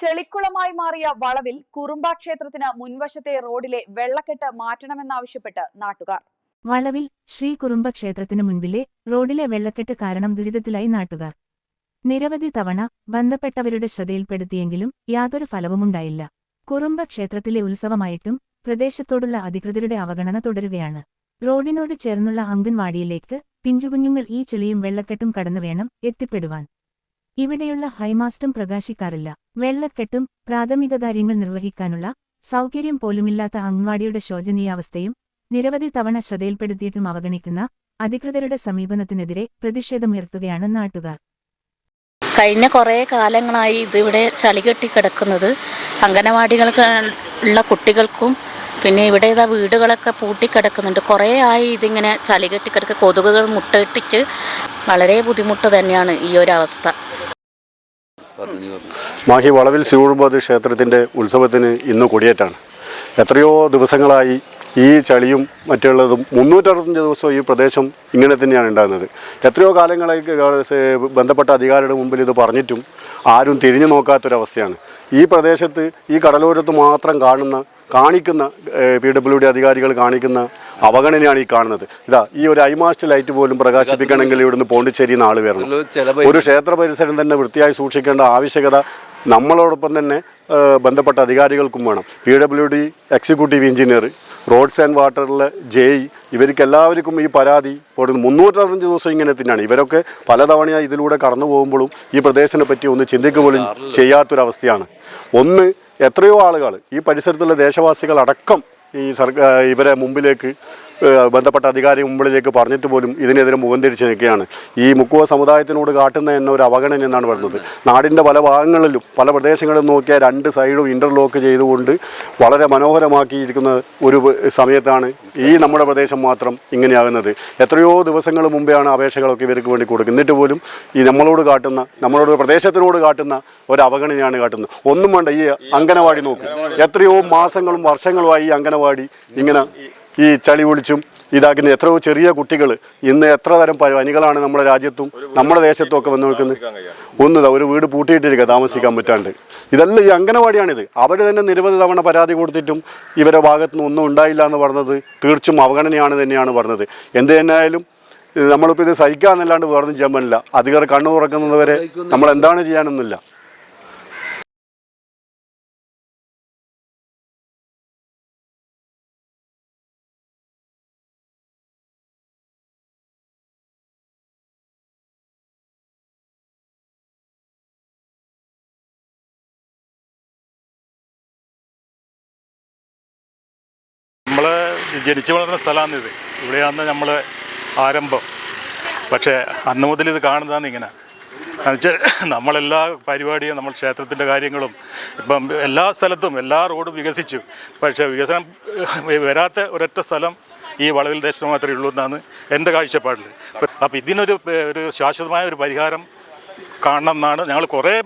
ചെളിക്കുളമായി മാറിയ വളവിൽ കുറുമ്പാ ക്ഷേത്രത്തിന് മുൻവശത്തെ റോഡിലെ വെള്ളക്കെട്ട് മാറ്റണമെന്നാവശ്യപ്പെട്ട് നാട്ടുകാർ. വളവിൽ ശ്രീ കുറുമ്പ ക്ഷേത്രത്തിന് മുൻപിലെ റോഡിലെ വെള്ളക്കെട്ട് കാരണം ദുരിതത്തിലായി നാട്ടുകാർ. നിരവധി തവണ ബന്ധപ്പെട്ടവരുടെ ശ്രദ്ധയിൽപ്പെടുത്തിയെങ്കിലും യാതൊരു ഫലവുമുണ്ടായില്ല കുറുമ്പ ക്ഷേത്രത്തിലെ ഉത്സവമായിട്ടും പ്രദേശത്തോടുള്ള അധികൃതരുടെ അവഗണന തുടരുകയാണ്. റോഡിനോട് ചേർന്നുള്ള അംഗൻവാടിയിലേക്ക് പിഞ്ചുകുഞ്ഞുങ്ങൾ ഈ ചെളിയും വെള്ളക്കെട്ടും കടന്നു വേണം എത്തിപ്പെടുവാൻ. ഇവിടെയുള്ള ഹൈമാസ്റ്റും പ്രകാശിക്കാറില്ല വെള്ളക്കെട്ടും പ്രാഥമിക കാര്യങ്ങൾ നിർവഹിക്കാനുള്ള സൗകര്യം പോലുമില്ലാത്ത അംഗൻവാടിയുടെ ശോചനീയാവസ്ഥയും നിരവധി തവണ ശ്രദ്ധയിൽപ്പെടുത്തിയിട്ടും അവഗണിക്കുന്ന അധികൃതരുടെ സമീപനത്തിനെതിരെ പ്രതിഷേധമുയർത്തുകയാണ് നാട്ടുകാർ. കഴിഞ്ഞ കുറേ കാലങ്ങളായി ഇതിവിടെ ചളി കെട്ടി കിടക്കുന്നത് അംഗനവാടികൾക്ക് ഉള്ള കുട്ടികൾക്കും പിന്നെ ഇവിടെ ഇതാ വീടുകളൊക്കെ പൂട്ടിക്കിടക്കുന്നുണ്ട്. കുറേ ആയി ഇതിങ്ങനെ ചളി കെട്ടി കിടക്കുക കൊതുകുകൾ മുട്ടയിട്ടിട്ട് വളരെ ബുദ്ധിമുട്ട് തന്നെയാണ് ഈ ഒരു അവസ്ഥ. മാഹി വളവിൽ ശിവകുറുമ്പത് ക്ഷേത്രത്തിന്റെ ഉത്സവത്തിന് ഇന്ന് കൊടിയേറ്റാണ്. എത്രയോ ദിവസങ്ങളായി ഈ ചളിയും മറ്റുള്ളതും മുന്നൂറ്ററുപത്തഞ്ച് ദിവസവും ഈ പ്രദേശം ഇങ്ങനെ തന്നെയാണ് ഉണ്ടാകുന്നത്. എത്രയോ കാലങ്ങളായി ബന്ധപ്പെട്ട അധികാരിയുടെ മുമ്പിൽ ഇത് പറഞ്ഞിട്ടും ആരും തിരിഞ്ഞു നോക്കാത്തൊരവസ്ഥയാണ്. ഈ പ്രദേശത്ത് ഈ കടലോരത്ത് മാത്രം കാണുന്ന കാണിക്കുന്ന പി ഡബ്ല്യു ഡി അധികാരികൾ കാണിക്കുന്ന അവഗണനയാണ് ഈ കാണുന്നത്. ഇതാ ഈ ഒരു ഐമാസ്റ്റ് ലൈറ്റ് പോലും പ്രകാശിപ്പിക്കണമെങ്കിൽ ഇവിടുന്ന് പോണ്ടിച്ചേരിയിൽ നിന്ന് വരണം. ഒരു ക്ഷേത്ര പരിസരം തന്നെ വൃത്തിയായി സൂക്ഷിക്കേണ്ട ആവശ്യകത നമ്മളോടൊപ്പം തന്നെ ബന്ധപ്പെട്ട അധികാരികൾക്കും വേണം. P W D executive engineer roads and വാട്ടറിലെ ജെയ് ഇവർക്ക് എല്ലാവർക്കും ഈ പരാതി കൊടുക്കുന്നു മുന്നൂറ്ററുപത്തഞ്ച് ദിവസം ഇങ്ങനെ തന്നെയാണ് ഇവരൊക്കെ പലതവണ ഇതിലൂടെ കടന്നു പോകുമ്പോഴും ഈ പ്രദേശത്തിനെ പറ്റി ഒന്ന് ചിന്തിക്കുക പോലും ചെയ്യാത്തൊരവസ്ഥയാണ്. ഒന്ന് എത്രയോ ആളുകൾ ഈ പരിസരത്തുള്ള ദേശവാസികൾ അടക്കം ഈ സർക്കാർ ഇവരെ മുമ്പിലേക്ക് ബന്ധപ്പെട്ട അധികാരി മുമ്പിലേക്ക് പറഞ്ഞിട്ട് പോലും ഇതിനെതിരെ മുഖം തിരിച്ച് നിൽക്കുകയാണ്. ഈ മുക്കുവ സമുദായത്തിനോട് കാട്ടുന്ന എന്ന ഒരു അവഗണന എന്നാണ് വരുന്നത്. നാടിന്റെ പല ഭാഗങ്ങളിലും പല പ്രദേശങ്ങളിലും നോക്കിയാൽ രണ്ട് സൈഡും ഇന്റർലോക്ക് ചെയ്തുകൊണ്ട് വളരെ മനോഹരമാക്കിയിരിക്കുന്ന ഒരു സമയത്താണ് ഈ നമ്മുടെ പ്രദേശം മാത്രം ഇങ്ങനെയാകുന്നത്. എത്രയോ ദിവസങ്ങൾ മുമ്പെയാണ് അപേക്ഷകളൊക്കെ ഇവർക്ക് വേണ്ടി കൊടുക്കുന്നത്. എന്നിട്ട് പോലും ഈ നമ്മളോട് കാട്ടുന്ന നമ്മളോട് പ്രദേശത്തിനോട് കാട്ടുന്ന ഒരു അവഗണനയാണ് കാട്ടുന്നത്. ഒന്നും വേണ്ട ഈ അംഗനവാടി നോക്ക്. എത്രയോ മാസങ്ങളും വർഷങ്ങളുമായി ഈ അംഗനവാടി ഇങ്ങനെ ഈ ചളി ഒളിച്ചും ഇതാക്കുന്ന എത്രയോ ചെറിയ കുട്ടികൾ ഇന്ന് എത്ര തരം പനികളാണ് നമ്മുടെ രാജ്യത്തും നമ്മുടെ ദേശത്തും ഒക്കെ വന്നു നിൽക്കുന്നത്? ഒന്നുതാ ഒരു വീട് പൂട്ടിയിട്ടിരിക്കുക താമസിക്കാൻ പറ്റാണ്ട്. ഇതെല്ലാം ഈ അംഗനവാടിയാണിത്. അവർ തന്നെ നിരവധി തവണ പരാതി കൊടുത്തിട്ടും ഇവരുടെ ഭാഗത്തു നിന്ന് ഒന്നും ഉണ്ടായില്ല എന്ന് പറഞ്ഞത് തീർച്ചും അവഗണനയാണ് തന്നെയാണ് പറഞ്ഞത്. എന്ത് തന്നെയായാലും ഇത് നമ്മളിപ്പോൾ ഇത് സഹിക്കാന്നല്ലാണ്ട് വേറൊന്നും ചെയ്യാൻ പറ്റില്ല. അധികർ കണ്ണു തുറക്കുന്നതുവരെ നമ്മൾ എന്താണ് ചെയ്യാനൊന്നുമില്ല. ജനിച്ചു വളർന്ന സ്ഥലമാണ് ഇത്. ഇവിടെയാണ് നമ്മൾ ആരംഭം. പക്ഷേ അന്ന് മുതൽ ഇത് കാണുന്നതാണ് ഇങ്ങനെ. എന്നുവെച്ചാൽ നമ്മളെല്ലാ പരിപാടിയും നമ്മൾ ക്ഷേത്രത്തിന്റെ കാര്യങ്ങളും ഇപ്പം എല്ലാ സ്ഥലത്തും എല്ലാ റോഡും വികസിച്ചു. പക്ഷേ വികസനം വരാത്ത ഒരൊറ്റ സ്ഥലം ഈ വളവിൽ ദേശം മാത്രമേ ഉള്ളൂ എന്നാണ് എന്റെ കാഴ്ചപ്പാടിൽ. അപ്പോൾ ഇതിനൊരു ഒരു ശാശ്വതമായ ഒരു പരിഹാരം കാണണം എന്നാണ് ഞങ്ങൾ കുറേ